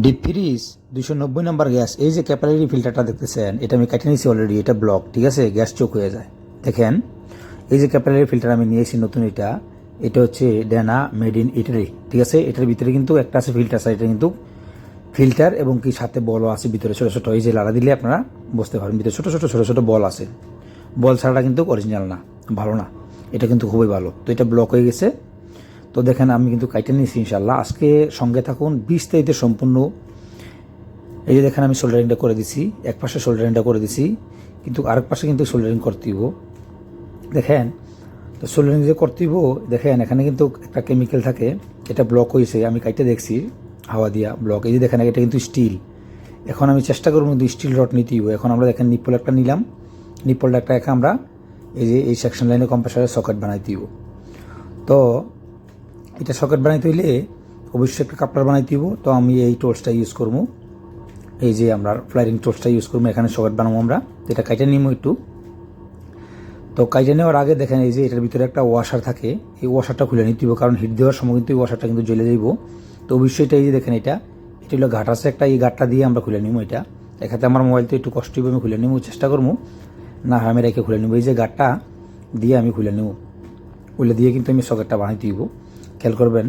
Deep fridge দুশো নব্বই নম্বর gas এই যে ক্যাপালারি ফিল্টারটা দেখতেছেন, এটা আমি কেটে নিয়েছি অলরেডি এটা ব্লক ঠিক আছে? গ্যাস চোখ হয়ে যায়। দেখেন, এই যে ক্যাপালারি ফিল্টার আমি নিয়েছি নতুন এটা এটা হচ্ছে ডেনা মেড ইন ইটালি ঠিক আছে? এটার ভিতরে কিন্তু একটা আছে ফিল্টার এটা কিন্তু ফিল্টার এবং কি সাথে বলও আছে, ভিতরে ছোটো ছোটো, এই যে লাড়া দিলে আপনারা বুঝতে পারবেন, ভিতরে ছোটো ছোটো ছোটো ছোটো বল আছে। বল ছাড়াটা কিন্তু অরিজিনাল না, ভালো না, এটা কিন্তু খুবই ভালো। তো এটা ব্লক হয়ে গেছে তো দেখেন, আমি কিন্তু কাইটে নিয়েছি ইনশাল্লাহ আজকে সঙ্গে থাকুন বিশ তারিখে সম্পূর্ণ। এই যে দেখেন, আমি সোল্ডারিংটা করে দিছি, এক পাশে সোল্ডারিংটা করে দিছি, কিন্তু আরেক পাশে কিন্তু সোল্ডারিং করতে হইব। দেখেন, তো সোল্ডারিং যে করতে হইব, দেখেন, এখানে কিন্তু একটা কেমিক্যাল থাকে, এটা ব্লক হয়েছে আমি কাইটে দেখছি, হাওয়া দিয়া ব্লক এই যে দেখেন, এটা কিন্তু স্টিল এখন আমি চেষ্টা করব কিন্তু স্টিল রড নিতে হইব। এখন আমরা দেখেন নিপল একটা নিলাম। নিপলটা একটা একা আমরা এই যে এই সেকশন লাইনে কম্প্রেসারের সকেট বানাইতে হইব। তো এটা সকেট বানাইতে হইলে অবশ্যই একটা কাপড় বানাইতে হইব। তো আমি এই টোলসটা ইউজ করব। এই যে আমরা ফ্লাইরিং টোলসটা ইউজ করব, এখানে সকেট বানাবো আমরা। এটা কাইটে নিবো একটু। তো কাইটে নেওয়ার আগে দেখেন এই যে এটার ভিতরে একটা ওয়াশার থাকে। এই ওয়াশারটা খুলে নিতে হইব, কারণ হিট দেওয়ার সময় কিন্তু এই ওয়াশারটা কিন্তু জ্বলে যাইব। তো অবশ্যই এটা এই যে দেখেন এটা এটা হলো ঘাট আছে একটা, এই ঘাটটা দিয়ে আমরা খুলে নিবো এটা। এখানে আমার মোবাইল তো একটু কষ্ট হবে আমি খুলে নিবো চেষ্টা করব। না আমি রেখে খুলে নিবো। এই যে ঘাটটা দিয়ে আমি খুলে নেব। খুলে দিয়ে কিন্তু আমি সকেটটা বানাইতে দিব খেয়াল করবেন।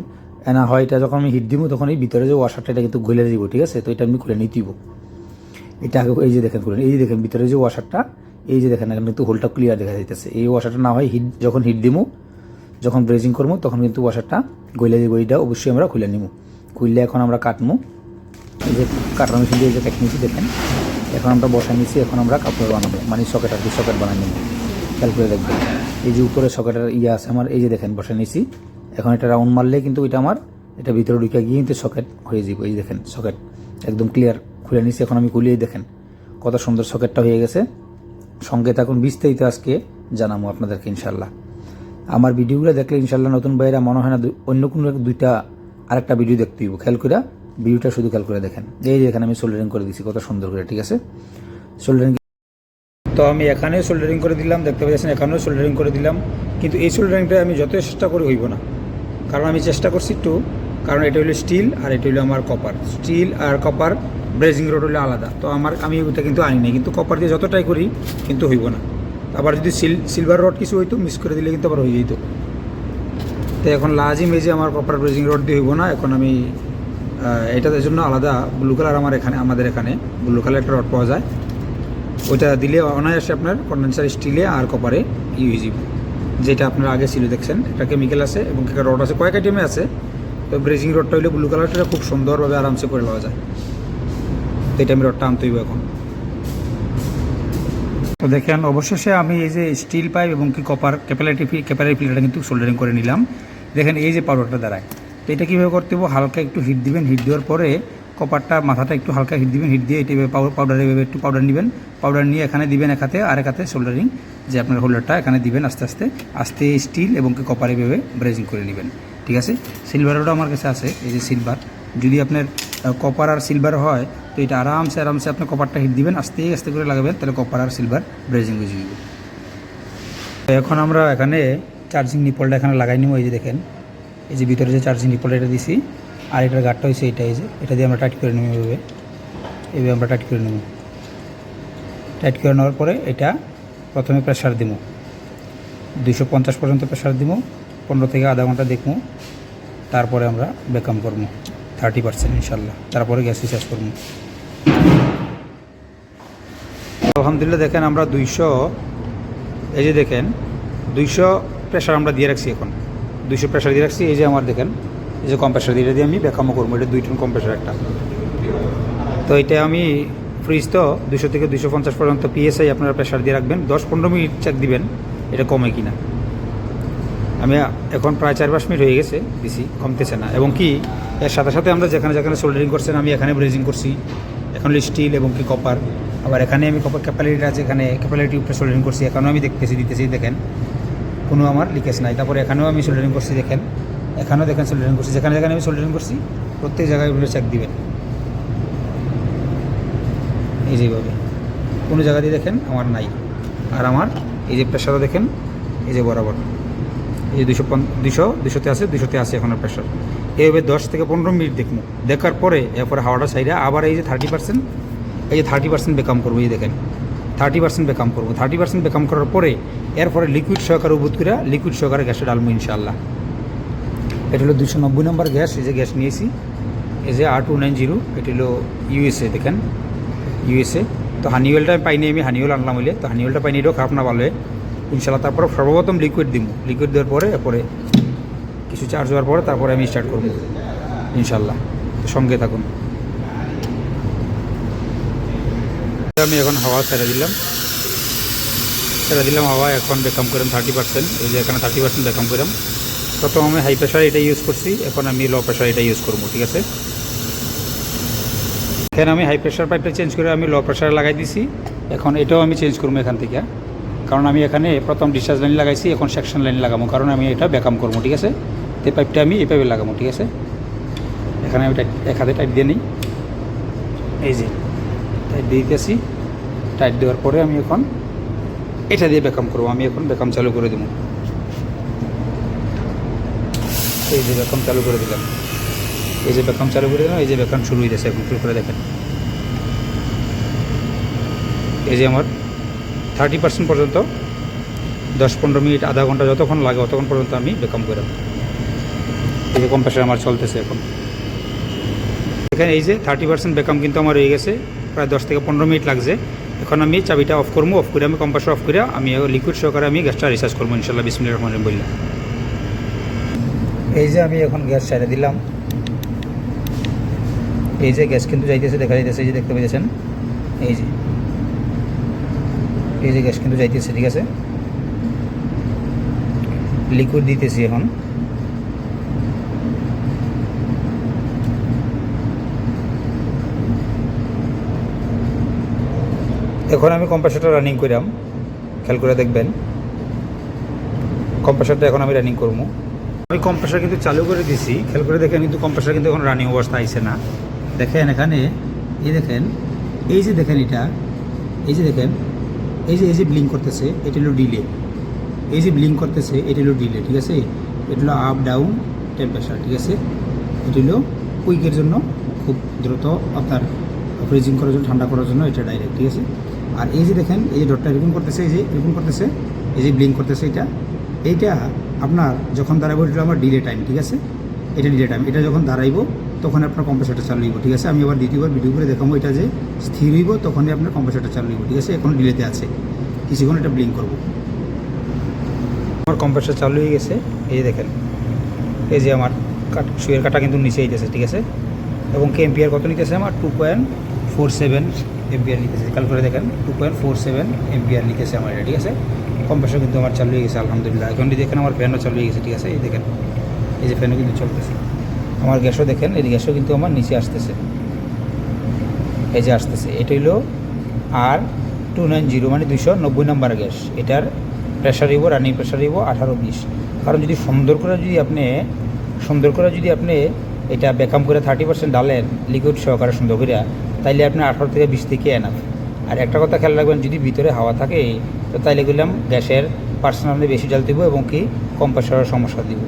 না হয় এটা যখন আমি হিট দিব তখন এই ভিতরে যে ওয়াশারটা এটা কিন্তু গলে দিব, ঠিক আছে? তো এটা আমি খুলে নিতে দিব এটা আগে এই যে দেখেন, খুলে এই যে দেখেন, ভিতরে যে ওয়াশারটা এই যে দেখেন, এখানে কিন্তু হোলটা ক্লিয়ার দেখা যাইতেছে। এই ওয়াশারটা না হয় হিট যখন হিট দিব যখন ব্রেজিং করব তখন কিন্তু ওয়াশারটা গলে দিব। এইটা অবশ্যই আমরা খুলে নিব খুললে এখন আমরা কাটবো এই যে কাটার মেশিন দিয়ে যে কেটে দেখেন, এখন আমরা বসাই নিচ্ছি এখন আমরা কাপড় বানাবো। মানে সকেট আর কি সকেট বানাই নেব খেয়াল করে দেখবেন। এই যে উপরে সকেটের ইয়ে আছে আমার, এই যে দেখেন বসাই নিচ্ছি এখন এটা রাউন্ড মারলে কিন্তু এটা আমার, এটা ভিতরে ঢুকে গিয়ে কিন্তু সকেট হয়ে যাবে। এই দেখেন সকেট একদম ক্লিয়ার খুলে নিচ্ছি এখন আমি খুলিয়ে দেখেন কত সুন্দর সকেটটা হয়ে গেছে। সঙ্গে থাকুন, বিস্তারিত আজকে জানাব আপনাদেরকে ইনশাল্লাহ আমার ভিডিওগুলো দেখলে ইনশাল্লাহ নতুন বাইরা মনে হয় না অন্য কোনো দুইটা আরেকটা ভিডিও দেখতে হইব। খেয়াল করে ভিডিওটা শুধু খেয়াল করে দেখেন। এই যে এখানে আমি সোল্ডারিং করে দিচ্ছি কত সুন্দর করে, ঠিক আছে? সোল্ডারিং তো আমি এখানেও সোল্ডারিং করে দিলাম, দেখতে পাচ্ছেন, এখানেও সোল্ডারিং করে দিলাম। কিন্তু এই সোল্ডারিংটা আমি যত চেষ্টা করে হইব না। কারণ আমি চেষ্টা করছি একটু কারণ এটা হলো স্টিল আর এটা হলো আমার কপার স্টিল আর কপার ব্রেজিং রোড হলো আলাদা। তো আমার, আমি ওইটা কিন্তু আনি নাই। কিন্তু কপার দিয়ে যতটাই করি, কিন্তু হইব না। আবার যদি সিল সিলভার রড কিছু হইতো মিস করে দিলে কিন্তু আবার হয়ে যেত। তো এখন লাজিম এই যে আমার কপার ব্রেজিং রড দিয়ে হইব না, এখন আমি এটার জন্য আলাদা ব্লু কালার আমার এখানে, আমাদের এখানে ব্লু কালার একটা রড পাওয়া যায়। ওইটা দিলে অনায়াসে আপনার কন্ডেন্সার স্টিলে আর কপারে ইউজ যেটা আপনার আগে ছিল, দেখছেন? একটা কেমিক্যাল আছে এবং একটা রড আছে। কয়েক আইটেমে আছে। তো ব্রেজিং রডটা হইলে ব্লু কালারটা খুব সুন্দরভাবে আরামসে করে নেওয়া যায়। তো এটা আমি রডটা আনতে হইব এখন। তো দেখেন, অবশেষে আমি এই যে স্টিল পাইপ এবং কি কপার ক্যাপালারি ক্যাপালারি ফিল্টারটা কিন্তু সোল্ডারিং করে নিলাম। দেখেন, এই যে পাউডারটা দাঁড়ায়। তো এটা কীভাবে করতে হবে হালকা একটু হিট দিবেন। হিট দেওয়ার পরে কপারটা মাথাটা একটু হালকা হিট দিবেন হিট দিয়ে এটা পাউডার এভাবে একটু পাউডার নেবেন। পাউডার নিয়ে এখানে দিবেন এক হাতে আর এক হাতে সোল্ডারিং যে আপনার হোল্ডারটা এখানে দিবেন আস্তে আস্তে। আস্তে স্টিল এবং কপার এভাবে ব্রেজিং করে নেবেন, ঠিক আছে? সিলভারও আমার কাছে আছে, এই যে সিলভার যদি আপনার কপার আর সিলভার হয়, তো এটা আরামসে আরামসে আপনি কপারটা হিট দিবেন, আস্তে আস্তে করে লাগাবেন, তাহলে কপার আর সিলভার ব্রেজিং হয়ে যাবে। তো এখন আমরা এখানে চার্জিং নিপলটা এখানে লাগাই নিব, এই যে দেখেন। এই যে ভিতরে যে চার্জিং নিপলটা এটা দিছি। আর এটার গাঠটা হয়েছে এটা এই যে এটা দিয়ে আমরা টাইট করে নেব এভাবে। এভাবে আমরা টাইট করে নেব। টাইট করে নেওয়ার পরে এটা প্রথমে প্রেশার দিব। দুইশো পঞ্চাশ পর্যন্ত প্রেশার দিব। পনেরো থেকে আধা ঘণ্টা দেখব। তারপরে আমরা বেকাম করব। থার্টি পার্সেন্ট ইনশাল্লাহ। তারপরে গ্যাস রিচার্জ করব। আলহামদুলিল্লাহ দেখেন আমরা দুইশো, এই যে দেখেন, দুইশো প্রেশার আমরা দিয়ে রাখছি এখন। দুইশো প্রেশার দিয়ে রাখছি। এই যে আমার দেখেন এই যে কম্প্রেসার দিয়ে দিয়ে আমি বেকামও করব, এটা দুই টন কম্প্রেসার একটা। তো এটা আমি ফ্রিজ তো দুশো থেকে দুশো পঞ্চাশ পর্যন্ত পিএসআই আপনারা প্রেশার দিয়ে রাখবেন, দশ পনেরো মিনিট চেক দিবেন এটা কমে কিনা। আমি এখন প্রায় চার পাঁচ মিনিট হয়ে গেছে, দিছি, কমতেছে না। এবং কি, এর সাথে সাথে আমরা যেখানে যেখানে সোল্ডারিং করছেন, আমি এখানে ব্রেজিং করছি, এখন স্টিল এবং কি কপার আবার এখানে আমি কপার ক্যাপালিটি আছে, এখানে ক্যাপালিটি উপরে সোল্ডারিং করছি, এখানেও আমি দেখতেছি, দিতেছি, দেখেন। কোনো আমার লিকেজ নাই। তারপরে এখানেও আমি সোল্ডারিং করছি, দেখেন। এখানেও দেখেন সোল্ডারিং করছি, যেখানে যেখানে আমি সোল্ডারিং করছি, প্রত্যেক জায়গায় চেক দিবেন। এই যেভাবে কোনো জায়গা দিয়ে দেখেন আমার নাই। আর আমার, এই যে প্রেশারও দেখেন, এই যে বরাবর। এই যে দুশো দুশো, দুশোতে আছে দুশোতে আছে এখন প্রেশার এইভাবে দশ থেকে পনেরো মিনিট দেখব। দেখার পরে এরপরে হাওয়াটা সাইডে আবার এই যে থার্টি পার্সেন্ট এই যে থার্টি পার্সেন্ট বেকাম করব, এই দেখেন। থার্টি পার্সেন্ট বেকাম করব। থার্টি পার্সেন্ট বেকাম করার পরে এরপরে লিকুইড সহকারে উবুত করে লিকুইড সহকারে গ্যাসে ডালবো ইনশাল্লাহ এটা হলো দুশো নব্বই নম্বর গ্যাস, এই যে গ্যাস নিয়েছি। এই যে আর টু নাইন জিরো, এটা হলো ইউএসএ দেখেন। ইউএসএ তো হানিওয়েলটা আমি পাইনি, আমি হানিওয়েল আনলাম হইলে। তো হানিওয়েলটা পাইনি এটাও খারাপ না, ভালো ইনশাল্লাহ তারপরে সর্বপ্রথম লিকুইড দিব লিকুইড দেওয়ার পরে এরপরে কিছু চার্জ হওয়ার পরে, তারপরে আমি স্টার্ট করব। ইনশাল্লাহ সঙ্গে থাকুন। আমি এখন হাওয়া ছেড়ে দিলাম। ছেড়ে দিলাম হাওয়া, এখন বেকাম করলাম থার্টি পার্সেন্ট এই যে এখানে থার্টি পার্সেন্ট বেকাম করলাম। প্রথম আমি হাই প্রেশার এটা ইউজ করছি, এখন আমি লো প্রেশার এটা ইউজ করব, ঠিক আছে? এখানে আমি হাই প্রেশার পাইপটা চেঞ্জ করে আমি লো প্রেশারে লাগাই দিছি, এখন এটাও আমি চেঞ্জ করব এখান থেকে। কারণ আমি এখানে প্রথম ডিসচার্জ লাইন লাগাইছি, এখন সেকশন লাইন লাগাবো, কারণ আমি এটা ব্যাকাম করব, ঠিক আছে? তো পাইপটা আমি পাইপে লাগাবো, ঠিক আছে? এখানে আমি এক হাতে টাইট দিয়ে নিই। এই যে টাইট দিয়ে দিতেছি। টাইট দেওয়ার পরে আমি এখন এটা দিয়ে ব্যাকাম করব, আমি এখন ব্যাকাম চালু করে দেবো। এই যে ব্যাকাম চালু করে দিলাম। এই যে ব্যাকাম চালু করে দিলাম, এই যে ব্যাকাম শুরু হয়ে গেছে করে দেখেন। এই যে আমার থার্টি পার্সেন্ট পর্যন্ত দশ পনেরো মিনিট, আধা ঘণ্টা যতক্ষণ লাগে ততক্ষণ পর্যন্ত আমি বেকাম করে এই যে কম্প্রেসার আমার চলতেছে এখন। এখানে এই যে থার্টি পার্সেন্ট বেকাম কিন্তু আমার হয়ে গেছে, প্রায় দশ থেকে পনেরো মিনিট লাগছে। এখন আমি চাবিটা অফ করব অফ করে আমি কম্প্রেসার অফ করে আমি লিকুইড সহকারে আমি গ্যাসটা রিচার্জ করব ইনশাল্লাহ মিনিট রহমান বললাম। এই যে আমি এখন গ্যাস ছেড়ে দিলাম। এই যে গ্যাস কিন্তু যাইতেছে, দেখা যাইতেছে, এই যে দেখতে পেয়েছেন এই যে। এই যে গ্যাস কিন্তু যাইতেছে, ঠিক আছে? লিকুইড দিতেছি এখন। এখন আমি কম্প্রেসারটা রানিং করাম খেয়াল করে দেখবেন। কম্প্রেসারটা এখন আমি রানিং করব। আমি কম্প্রেসার কিন্তু চালু করে দিছি। খেয়াল করে দেখেন কিন্তু কম্প্রেসার কিন্তু এখন রানিং অবস্থা আইছে না। দেখেন এখানে, এই দেখেন, এই যে দেখেন এটা, এই যে দেখেন, এই যে এই যে ব্লিং করতেছে, এটা হলো ডিলে এই যে ব্লিং করতেছে, এটা হলো ডিলে ঠিক আছে? এটা হলো আপ ডাউন টেম্পারেচার ঠিক আছে? এটা হলো কুইকের জন্য খুব দ্রুত আপনার ফ্রিজিং করার জন্য, ঠান্ডা করার জন্য এটা ডাইরেক্ট ঠিক আছে? আর এই যে দেখেন, এই যে ডটটা এরকম করতেছে, এই যে এরকম করতেছে, এই যে ব্লিং করতেছে এটা এইটা আপনার যখন দাঁড়াবো এটা আমার ডিলে টাইম ঠিক আছে? এটা ডিলে টাইম এটা যখন দাঁড়াইবো, তখন আপনার কম্প্রেসারটা চালু হইব, ঠিক আছে? আমি আবার দ্বিতীয়বার ভিডিও করে দেখাবো, এটা যে স্থির হইব, তখনই আপনার কম্প্রেসারটা চালু হইব, ঠিক আছে? এখন ডিলেতে আছে। কিছুক্ষণ এটা ব্লিং করব। আমার কম্প্রেসার চালু হয়ে গেছে, এই যে দেখেন। এই যে আমার কাট শুয়ের কাটা কিন্তু নিচে হইতেছে ঠিক আছে? এবং কে এমপিআর কত নিতেছে? আমার two point four seven MPR নিতেছে। কাল করে দেখেন two point four seven MPR নিতেছে আমার এটা, ঠিক আছে? কম্প্রেসার কিন্তু আমার চালু হয়ে গেছে, আলহামদুলিল্লাহ। এখন দেখেন আমার ফ্যানও চালু হয়ে গেছে, ঠিক আছে? এই দেখেন, এই যে ফ্যানও কিন্তু চলতেছে। আমার গ্যাসও দেখেন, এই গ্যাসও কিন্তু আমার নিচে আসতেছে। এই যে আসতেছে, এটা হলো আর টু নাইন জিরো মানে দুইশো নব্বই নম্বর গ্যাস। এটার প্রেশার হইব রানিং প্রেশার হইব আঠারো বিশ। কারণ যদি সুন্দর করে যদি আপনি, সুন্দর করে যদি আপনি এটা বেকাম করে থার্টি পার্সেন্ট ডালেন লিকুইড সহকারে সুন্দর করে তাইলে আপনি আঠারো থেকে বিশ থেকে এনাফ আর একটা কথা খেয়াল রাখবেন, যদি ভিতরে হাওয়া থাকে তো তাইলে গেলাম গ্যাসের পার্সেন্ট বেশি জাল দিব এবং কি কম সমস্যা দিব।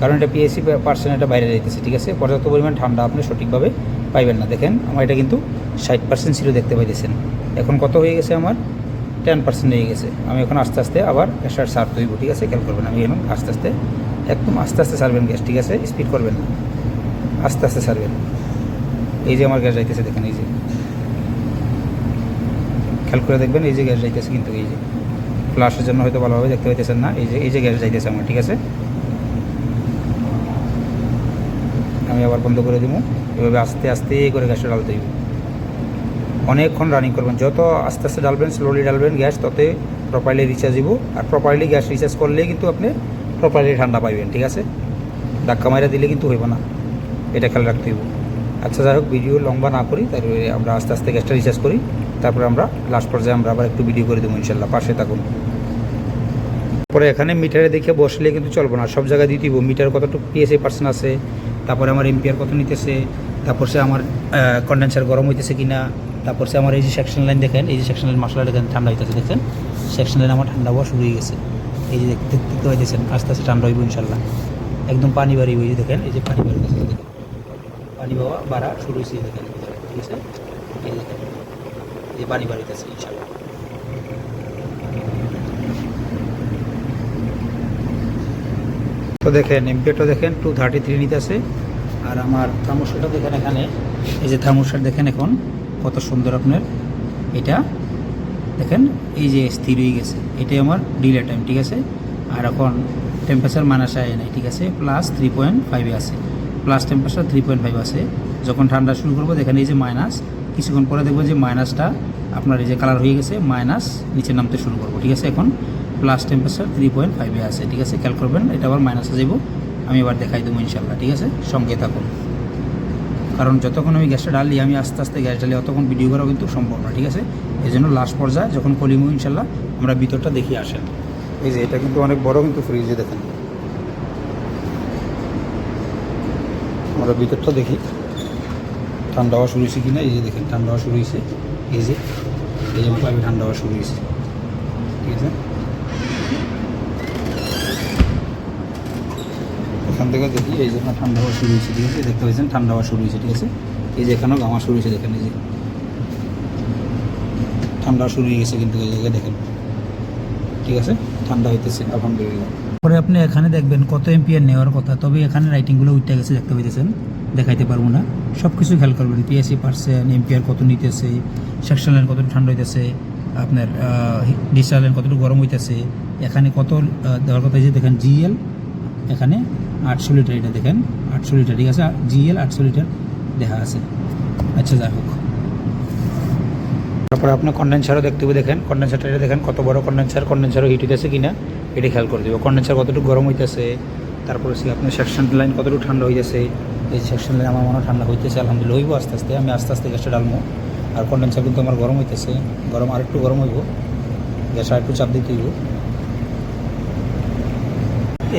কারণ এটা পিএসসি পার্সেন্ট এটা বাইরে যাইতেছে, ঠিক আছে? পর্যাপ্ত পরিমাণ ঠান্ডা আপনি সঠিকভাবে পাইবেন না। দেখেন, আমার এটা কিন্তু ষাট পার্সেন্ট ছিল দেখতে পাইতেছেন। এখন কত হয়ে গেছে আমার? টেন পার্সেন্ট হয়ে গেছে। আমি এখন আস্তে আস্তে আবার গ্যাসটার সার তৈব ঠিক আছে? খেয়াল করবেন, আমি এখন আস্তে আস্তে, একদম আস্তে আস্তে সারবেন গ্যাস, ঠিক আছে? স্পিড করবেন না। আস্তে আস্তে সারবেন। এই যে আমার গ্যাস যাইতেছে, দেখেন এই যে। খেয়াল করে দেখবেন, এই যে গ্যাস যাইতেছে কিন্তু এই যে। ফ্লাশের জন্য হয়তো ভালোভাবে দেখতে পাইতেছেন না। এই যে এই যে গ্যাস যাইতেছে আমার, ঠিক আছে? আমি আবার বন্ধ করে দিব এভাবে আস্তে আস্তে করে গ্যাসটা ডালতে দিব অনেকক্ষণ রানিং করবেন। যত আস্তে আস্তে ডালবেন স্লোলি ডালবেন গ্যাস ততে প্রপারলি রিচার্জ দিব আর প্রপারলি গ্যাস রিচার্জ করলে কিন্তু আপনি প্রপারলি ঠান্ডা পাইবেন, ঠিক আছে? ধাক্কা মাইরা দিলে কিন্তু হইব না। এটা খেয়াল রাখতে হইব। আচ্ছা যাই হোক ভিডিও লম্বা না করি, তারপরে আমরা আস্তে আস্তে গ্যাসটা রিচার্জ করি। তারপরে আমরা লাস্ট পর্যায়ে আমরা আবার একটু ভিডিও করে দেবো ইনশাল্লাহ, পাশে থাকুন। পরে এখানে মিটারে দেখে বসলে কিন্তু চলবো না, সব জায়গায় দিতে মিটার কতটুকু পিএসএ পার্সেন্ট আছে, তারপরে আমার এমপিআর কত নিতেছে, তারপর সে আমার কন্ডেন্সার গরম হইতেছে কিনা, তারপর সে আমার এই যে সেকশন লাইন দেখেন, এই যে সেকশন লাইন মশলা দেখেন, ঠান্ডা হইতেছে দেখেন সেকশন লাইন আমার ঠান্ডা হওয়া শুরু হয়ে গেছে। এই যে দেখতে দেখতে পাইতেছেন আস্তে আস্তে ঠান্ডা হইব ইনশাল্লাহ। একদম পানি বাড়ি হয়ে দেখেন, এই যে পানি বাড়ি পানি বাবা বাড়া শুরু হয়েছে দেখেন, ঠিক আছে? দেখেন পানি বাড়িতেছে ইনশাল্লাহ তো দেখেন এমপিওটা দেখেন টু থার্টি থ্রি নিতেছে আর আমার থার্মোস্টারটা দেখেন এখানে, এই যে থার্মোস্টার দেখেন এখন, কত সুন্দর আপনার। এটা দেখেন, এই যে স্থির হয়ে গেছে। এটাই আমার ডিলে টাইম ঠিক আছে? আর এখন টেম্পারেচার মাইনাস আয় নাই, ঠিক আছে? প্লাস থ্রি পয়েন্ট ফাইভে আছে। Plus temperature three point five আছে। যখন ঠান্ডা শুরু করব, দেখেন এই যে মাইনাস কিছুক্ষণ পরে দেখব যে মাইনাসটা আপনার এই যে কালার হয়ে গেছে মাইনাস নিচে নামতে শুরু করব, ঠিক আছে? এখন প্লাস টেম্পারেচার থ্রি পয়েন্ট ফাইভে আছে, ঠিক আছে? খেয়াল করবেন, এটা আবার মাইনাসে যাব, আমি এবার দেখাই দেবো ইনশাল্লাহ ঠিক আছে? সঙ্গে থাকুন। কারণ যতক্ষণ আমি গ্যাসটা ডালি আমি আস্তে আস্তে গ্যাস ডালি অতক্ষণ ভিডিও করা কিন্তু সম্ভব না, ঠিক আছে? এই জন্য লাস্ট পর্যায়ে যখন কলিমু ইনশাল্লাহ আমরা ভিতরটা দেখি আসেন। এই যে এটা কিন্তু অনেক বড় কিন্তু ফ্রিজে দেখেন। আমরা ভিতরটা দেখি। ঠান্ডা হওয়া শুরু হয়েছে কিনা, এই যে দেখেন, ঠান্ডা হওয়া শুরু হয়েছে। যে এই যে পাইপে ঠান্ডা হওয়া শুরু হয়েছে ঠিক আছে এখান থেকে দেখি এই যে ঠান্ডা হওয়া শুরু হয়েছে, ঠিক আছে? দেখতে পাচ্ছেন, ঠান্ডা হওয়া শুরু হয়েছে, ঠিক আছে? এই যে এখানেও গামা শুরু হয়েছে, দেখেন এই যে। ঠান্ডা শুরু হয়ে গেছে কিন্তু এই জায়গায় দেখেন। ঠিক আছে? ঠান্ডা হইতেছে, আলহামদুলিল্লাহ। পরে আপনি এখানে দেখবেন কত এম্পিয়ার নেওয়ার কথা, তবে এখানে রাইটিংগুলো উঠে গেছে, দেখতে পাইতেছেন। দেখাইতে পারব না। সব কিছু খেয়াল করবেন পিএসসি পার্সেন্ট এম্পিয়ার কত নিতেছে সেকশন লাইন কতটুকু ঠান্ডা হইতেছে, আপনার ডিসচার্জ লাইন কতটুকু গরম হইতেছে, এখানে কত দেওয়ার কথা যে দেখেন জিএল এখানে আটশো লিটার, এটা দেখেন আটশো লিটার, ঠিক আছে? জিএল আটশো লিটার দেখা আছে। আচ্ছা যাই হোক। তারপরে আপনি কন্ডেন্সারও দেখতে হবে, দেখেন। কন্ডেন্সারটা এটা দেখেন, কত বড় কন্ডেন্সার কন্ডেন্সারও হিট হইতেছে কি না এটা খেয়াল করে দেবো। কন্ডেন্সার কতটুকু গরম হইতেছে, তারপরে সে আপনার সেকশন লাইন কতটুকু ঠান্ডা হইতেছে, এই সেকশন লাইন আমার মনে ঠান্ডা হইতেছে, আলহামদুলিল্লাহ, হইব আস্তে আস্তে, আমি আস্তে আস্তে গ্যাসটা ডালবো আর কন্ডেন্সার কিন্তু আমার গরম হইতেছে। গরম আরেকটু গরম হইব। গ্যাস আরেকটু চাপ দিতে হইব।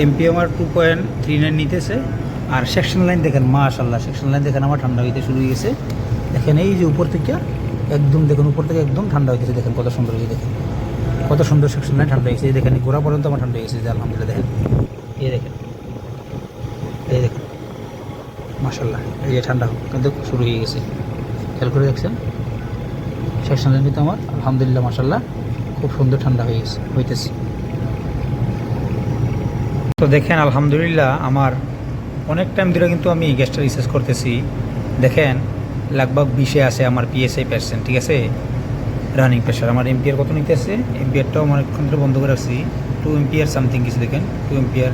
এমপি আমার টু পয়েন্ট থ্রি নাইন নিতেছে। আর সেকশন লাইন দেখেন মাশাল্লাহ সেকশন লাইন দেখেন আমার ঠান্ডা হইতে শুরু হয়ে গেছে। দেখেন এই যে উপর থেকে একদম, দেখুন উপর থেকে একদম ঠান্ডা হইতেছে, দেখেন কত সুন্দর হয়েছে দেখেন। কত সুন্দর সেকশন লাইন ঠান্ডা হয়েছে দেখেন গোড়া পর্যন্ত আমার ঠান্ডা হয়ে গেছে যে আলহামদুলিল্লাহ, দেখেন। এই দেখেন। এই দেখেন। মাশাল্লাহ এই যে ঠান্ডা কিন্তু শুরু হয়ে গেছে। খেয়াল করে দেখছেন? সেকশন লাইন কিন্তু আমার। আলহামদুলিল্লাহ মাশাল্লাহ খুব সুন্দর ঠান্ডা হয়ে গেছে, হইতেছে। তো দেখেন, আলহামদুলিল্লাহ, আমার অনেক টাইম ধরে কিন্তু আমি গ্যাসটা রিসার্চ করতেছি। দেখেন লাগভাগ বিশে আছে আমার পিএসআই পার্সেন্ট ঠিক আছে? রানিং প্রেশার আমার এমপিআর কত নিতে নিতেছে? এমপিআরটাও আমার অনেকক্ষণ ধরে বন্ধ করে রাখছি। টু এমপিআর সামথিং কিছু দেখেন টু এমপিআর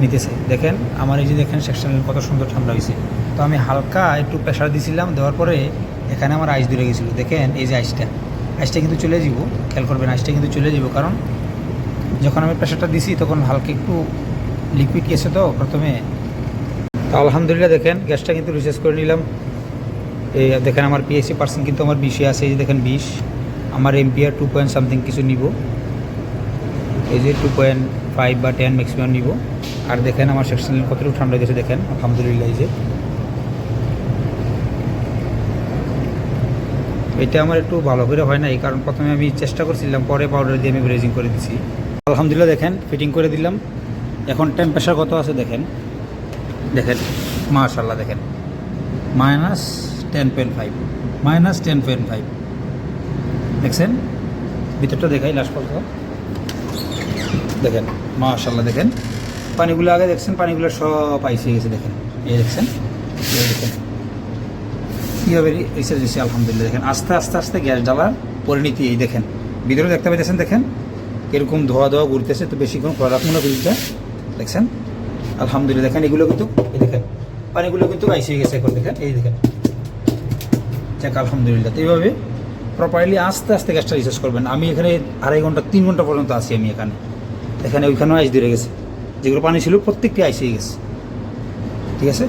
নিতেছে। দেখেন, আমার এই যে দেখেন সেকশন কত সুন্দর ঠান্ডা হয়েছে তো আমি হালকা একটু প্রেশার দিছিলাম, দেওয়ার পরে এখানে আমার আইস ধরে গেছিল। দেখেন, এই যে আইসটা আইসটা কিন্তু চলে যাব, খেয়াল করবেন আইসটা কিন্তু চলে যাব। কারণ যখন আমি প্রেশারটা দিছি, তখন হালকা একটু লিকুইড গেছে তো, প্রথমে। তো আলহামদুলিল্লাহ দেখেন, গ্যাসটা কিন্তু রিচার্জ করে নিলাম। এই দেখেন, আমার পিএসসি পার্সেন্ট কিন্তু আমার বিশে আছে, এই যে দেখেন বিশ। আমার এমপিআর টু পয়েন্ট সামথিং কিছু নিব। এই যে টু পয়েন্ট ফাইভ বা টেন ম্যাক্সিমাম নিব। আর দেখেন, আমার সেকশন কতটুকু ঠান্ডা গেছে দেখেন, আলহামদুলিল্লাহ, এই যে। এটা আমার একটু ভালো করে হয় না এই কারণ প্রথমে আমি চেষ্টা করছিলাম, পরে পাউডার দিয়ে আমি ব্রেজিং করে দিছি। আলহামদুলিল্লাহ দেখেন ফিটিং করে দিলাম। এখন টেম্পারেচার কত আছে দেখেন? দেখেন মাশাল্লাহ দেখেন। Minus ten point five minus ten point five দেখছেন? ভিতরটা দেখাই লাস্ট পর্যন্ত। দেখেন মাশাল্লাহ দেখেন। পানিগুলো আগে দেখছেন, পানিগুলো সব আইসে গেছে, দেখেন। এই দেখছেন? এই দেখেন। কীভাবে রিসার্চ দিচ্ছে আলহামদুলিল্লাহ, দেখেন, আস্তে আস্তে আস্তে গ্যাস ডালার পরিণতি এই দেখেন। ভিতরে দেখতে পাইতেছেন, দেখেন এরকম ধোয়া ধোয়া ঘুরতেছে, তো বেশিক্ষণ খোলা রাখব না ফ্রিজটা দেখছেন? আলহামদুলিল্লাহ, দেখেন, এগুলো কিন্তু, এই দেখেন, পানিগুলো কিন্তু আইস হয়ে গেছে এখন, দেখেন, এই দেখেন। যাক, আলহামদুলিল্লাহ, তো এইভাবে প্রপারলি আস্তে আস্তে গ্যাসটা রিচার্জ করবেন। আমি এখানে আড়াই ঘণ্টা, তিন ঘণ্টা পর্যন্ত আছি আমি এখানে। এখানে ওইখানেও আইস ধরে গেছে। যেগুলো পানি ছিল, প্রত্যেকটি হয়ে গেছে। ঠিক আছে?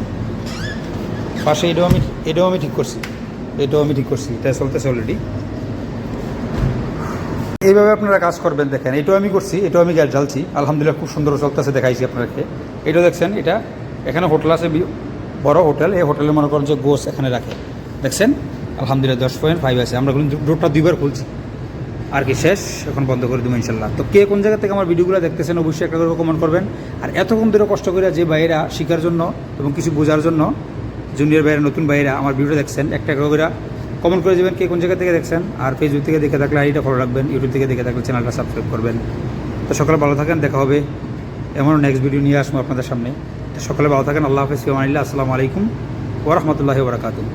পাশে এটাও আমি এটাও আমি ঠিক করছি। এটাও আমি ঠিক করছি এটা চলতেছে অলরেডি এইভাবে আপনারা কাজ করবেন, দেখেন। এটাও আমি করছি এটাও আমি গ্যাস জ্বালছি। আলহামদুলিল্লাহ খুব সুন্দর চলতেছে, দেখাইছি আপনাদেরকে। এটাও দেখছেন, এটা এখানে হোটেল আছে বড় হোটেল। এই হোটেলে মনে করেন যে গোস এখানে রাখে। দেখছেন? আলহামদুলিল্লাহ, দশ পয়েন্ট ফাইভ আছে। আমরা ডোরটা দুইবার খুলছি। আর কি শেষ? এখন বন্ধ করে দেবো ইনশাল্লাহ। তো কে কোন জায়গা থেকে আমার ভিডিওগুলো দেখতেছেন, অবশ্যই একটা করে কমেন্ট করবেন। আর এতক্ষণ ধরে কষ্ট করে যে বাইরা শেখার জন্য এবং কিছু বোঝার জন্য জুনিয়র ভাইয়ের, নতুন ভাইয়েরা আমার ভিডিও দেখছেন, একটা করে কমেন্ট করে দেবেন কে কোন জায়গা থেকে দেখছেন, আর ফেসবুক থেকে দেখে থাকলে আইডিটা ফলো রাখবেন ইউটিউব থেকে দেখে থাকলে চ্যানেলটা সাবস্ক্রাইব করবেন। তো সকালে ভালো থাকেন, দেখা হবে এমন নেক্সট ভিডিও নিয়ে আসব আপনাদের সামনে। সকালে ভালো থাকেন, আল্লাহ হাফিজ আসসালামু আলাইকুম ওরহমতুল্লাহ ওবরাকাতুহ